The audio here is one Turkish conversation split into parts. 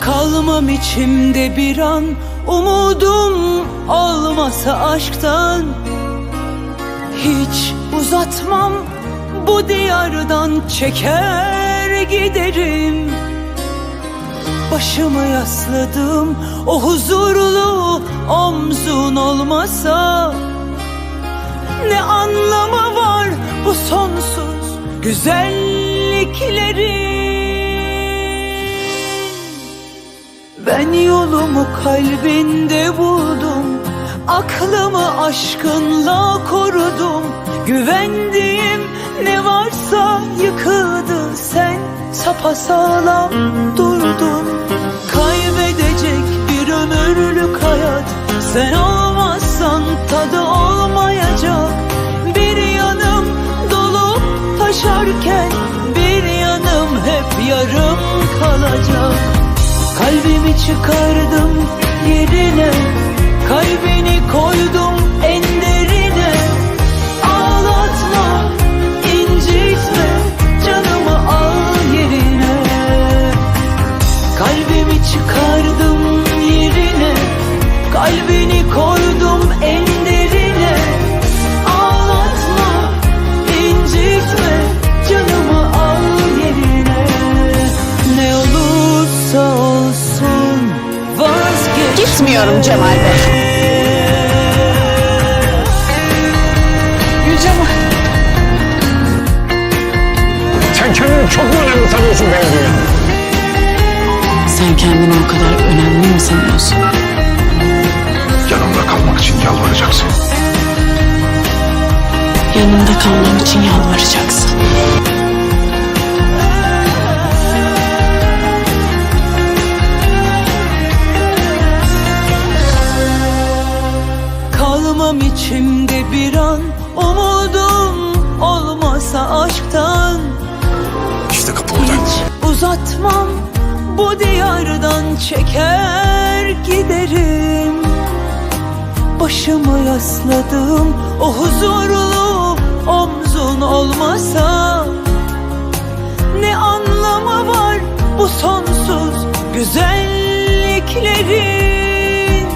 Kalmam içimde bir an Umudum olmasa aşktan. Hiç uzatmam bu diyardan Çeker giderim. Başımı yasladım o huzurlu omzun olmasa. Ne anlamı var bu sonsuz güzelliklerin Ben yolumu kalbinde buldum Aklımı aşkınla korudum. Güvendiğim ne varsa yıkıldı Sen sapasağlam durdun. Kaybedecek bir ömürlük hayat Sen olmazsan tadı olmayacak. Bir yanım dolup taşarken Kalbimi çıkardım yerine Kalbini koydum en derine. Ağlatma, incitme Canımı al yerine. Kalbimi çıkardım yerine Kalbini koydum en derine. Ağlatma, incitme Canımı al yerine. Ne olursa olsun vazgeç Gitmiyorum Cemal Bey. Gülcemal. Sen kendini çok mu önemli sanıyorsun benim dünyamda? Sen kendini o kadar önemli mi sanıyorsun? Yanımda kalmak için yalvaracaksın. Yanımda kalmam için yalvaracaksın. Bir an Umudum olmasa aşktan. İşte kapı. Hiç uzatmam bu diyardan Çeker giderim. Başımı yasladım o huzurlu omzun olmasa. Ne anlamı var bu sonsuz güzelliklerin?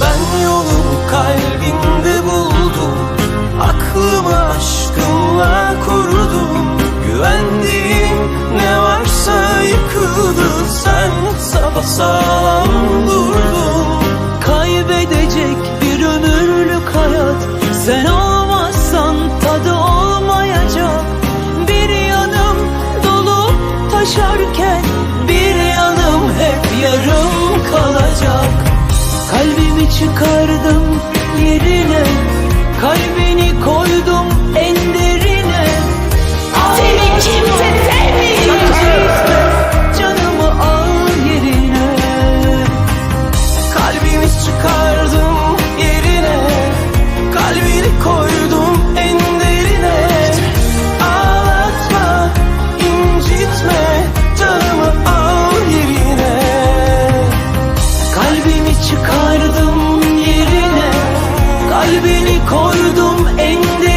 Ben yolumu kalbinde yıkıldı Sen sapasağlam durdun. Kaybedecek bir ömürlük hayat Sen olmazsan tadı olmayacak. Bir yanım dolup taşarken Bir yanım hep yarım kalacak. Kalbimi çıkardım Koydum endişe